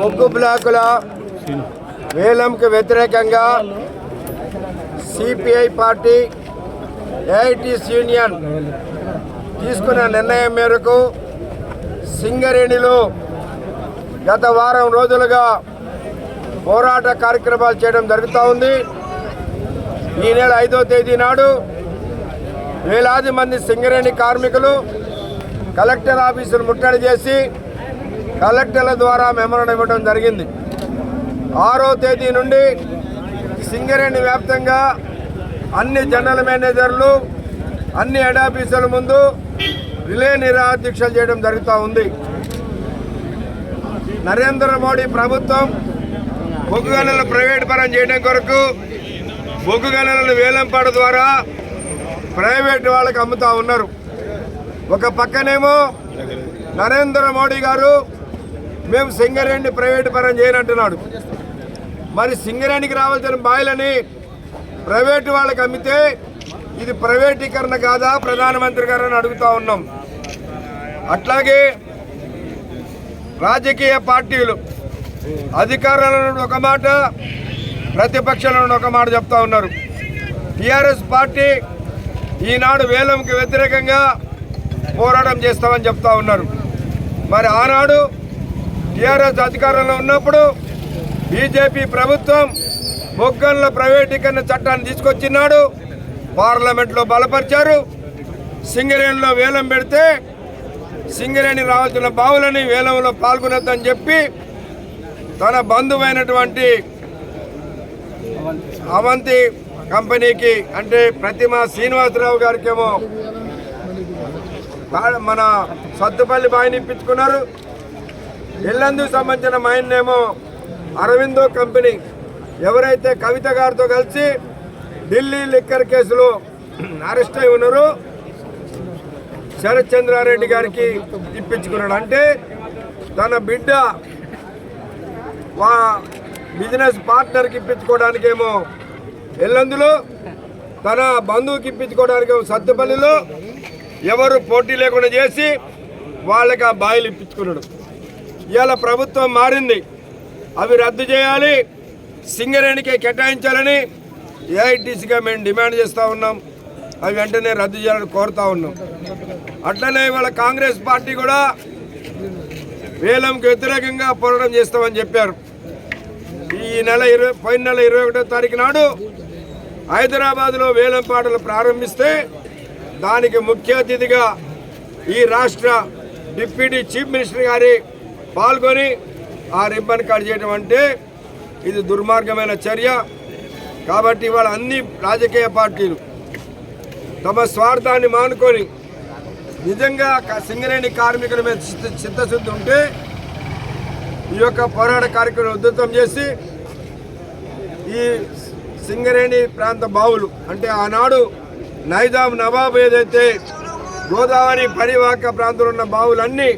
ముగ్గు బ్లాకుల వేలంకి వ్యతిరేకంగా సిపిఐ పార్టీ ఏఐటిస్ యూనియన్ తీసుకున్న నిర్ణయం మేరకు సింగరేణిలో గత వారం రోజులుగా పోరాట కార్యక్రమాలు చేయడం జరుగుతూ ఉంది. ఈ నెల ఐదో తేదీ నాడు వేలాది మంది సింగరేణి కార్మికులు కలెక్టర్ ఆఫీసును ముట్టడి చేసి కలెక్టర్ల ద్వారా మెమరణం ఇవ్వడం జరిగింది. ఆరో తేదీ నుండి సింగరేణి వ్యాప్తంగా అన్ని జనరల్ మేనేజర్లు అన్ని హెడ్ ఆఫీసుల ముందు రిలే నిరాదీక్షలు చేయడం జరుగుతూ ఉంది. నరేంద్ర మోడీ ప్రభుత్వం బొగ్గు గనులను ప్రైవేట్ పరం చేయడం కొరకు బొగ్గు గనులను వేలంపాట ద్వారా ప్రైవేట్ వాళ్ళకి అమ్ముతా ఉన్నారు. ఒక పక్కనేమో నరేంద్ర మోడీ గారు మేము సింగరేణిని ప్రైవేటు పరం చేయనంటున్నాడు. మరి సింగరేణికి రావాల్సిన బాయిలని ప్రైవేటు వాళ్ళకి అమ్మితే ఇది ప్రైవేటీకరణ కాదా? ప్రధానమంత్రి గారు అని అడుగుతా ఉన్నాం. అట్లాగే రాజకీయ పార్టీలు అధికారులను ఒక మాట ప్రతిపక్షాలను ఒక మాట చెప్తా ఉన్నారు. టిఆర్ఎస్ పార్టీ ఈనాడు వేలంకి వ్యతిరేకంగా పోరాటం చేస్తామని చెప్తా ఉన్నారు. మరి ఆనాడు టీఆర్ఎస్ అధికారంలో ఉన్నప్పుడు బీజేపీ ప్రభుత్వం బొగ్గన్ల ప్రైవేటీకరణ చట్టాన్ని తీసుకొచ్చినాడు. పార్లమెంట్లో బలపరిచారు. సింగరేణిలో వేలం పెడితే సింగరేణి రావాల్సిన బావులని వేలంలో పాల్గొనొద్దని చెప్పి తన బంధువైనటువంటి అవంతి కంపెనీకి అంటే ప్రతిమ శ్రీనివాసరావు గారికేమో మన సత్తుపల్లి బావిని ఇప్పించుకున్నారు ఎల్లందుకు సంబంధించిన మైన్ అరవిందో కంపెనీ. ఎవరైతే కవిత గారితో కలిసి ఢిల్లీ లిక్కర్ కేసులో అరెస్ట్ అయి ఉన్నారో శరత్ చంద్రారెడ్డి గారికి ఇప్పించుకున్నాడు. అంటే తన బిడ్డ వా బిజినెస్ పార్ట్నర్కి ఇప్పించుకోవడానికేమో ఎల్లందులో తన బంధువుకి ఇప్పించుకోవడానికేమో సత్తుపల్లిలో ఎవరు పోటీ లేకుండా చేసి వాళ్ళకి ఆ బాయిలు ఇప్పించుకున్నాడు. ఇవాళ ప్రభుత్వం మారింది. అవి రద్దు చేయాలి సింగరేణికి కేటాయించాలని ఏఐటీసీగా మేము డిమాండ్ చేస్తూ ఉన్నాం. అవి వెంటనే రద్దు చేయాలని కోరుతా ఉన్నాం. అట్లనే ఇవాళ కాంగ్రెస్ పార్టీ కూడా వేలంకి వ్యతిరేకంగా పోరాటం చేస్తామని చెప్పారు. ఈ నెల ఇరవై పోయిన నెల ఇరవై ఒకటో తారీఖు నాడు హైదరాబాద్లో వేలం పాటలు ప్రారంభిస్తే దానికి ముఖ్య అతిథిగా ఈ రాష్ట్ర డిప్యూటీ చీఫ్ మినిస్టర్ గారి పాల్గొని ఆ రిబ్బన్ కట్ చేయడం అంటే ఇది దుర్మార్గమైన చర్య. కాబట్టి ఇవాళ అన్ని రాజకీయ పార్టీలు తమ స్వార్థాన్ని మానుకొని నిజంగా సింగరేణి కార్మికుల మీద చిత్త- చిత్తశుద్ధి ఉంటే ఈ యొక్క పోరాట కార్యక్రమం ఉధృతం చేసి ఈ సింగరేణి ప్రాంత బావులు అంటే ఆనాడు నైజాం నవాబ్ ఏదైతే గోదావరి పరివాహక ప్రాంతంలో ఉన్న బావులన్నీ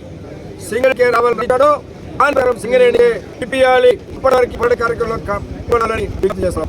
సింగరేణికి రావాలన్నాడో అనంతరం సింగరేణి ఇప్పియాలి. ఇప్పటివరకు ఇప్పటి కార్యక్రమంలో విజ్ఞప్తి చేస్తాం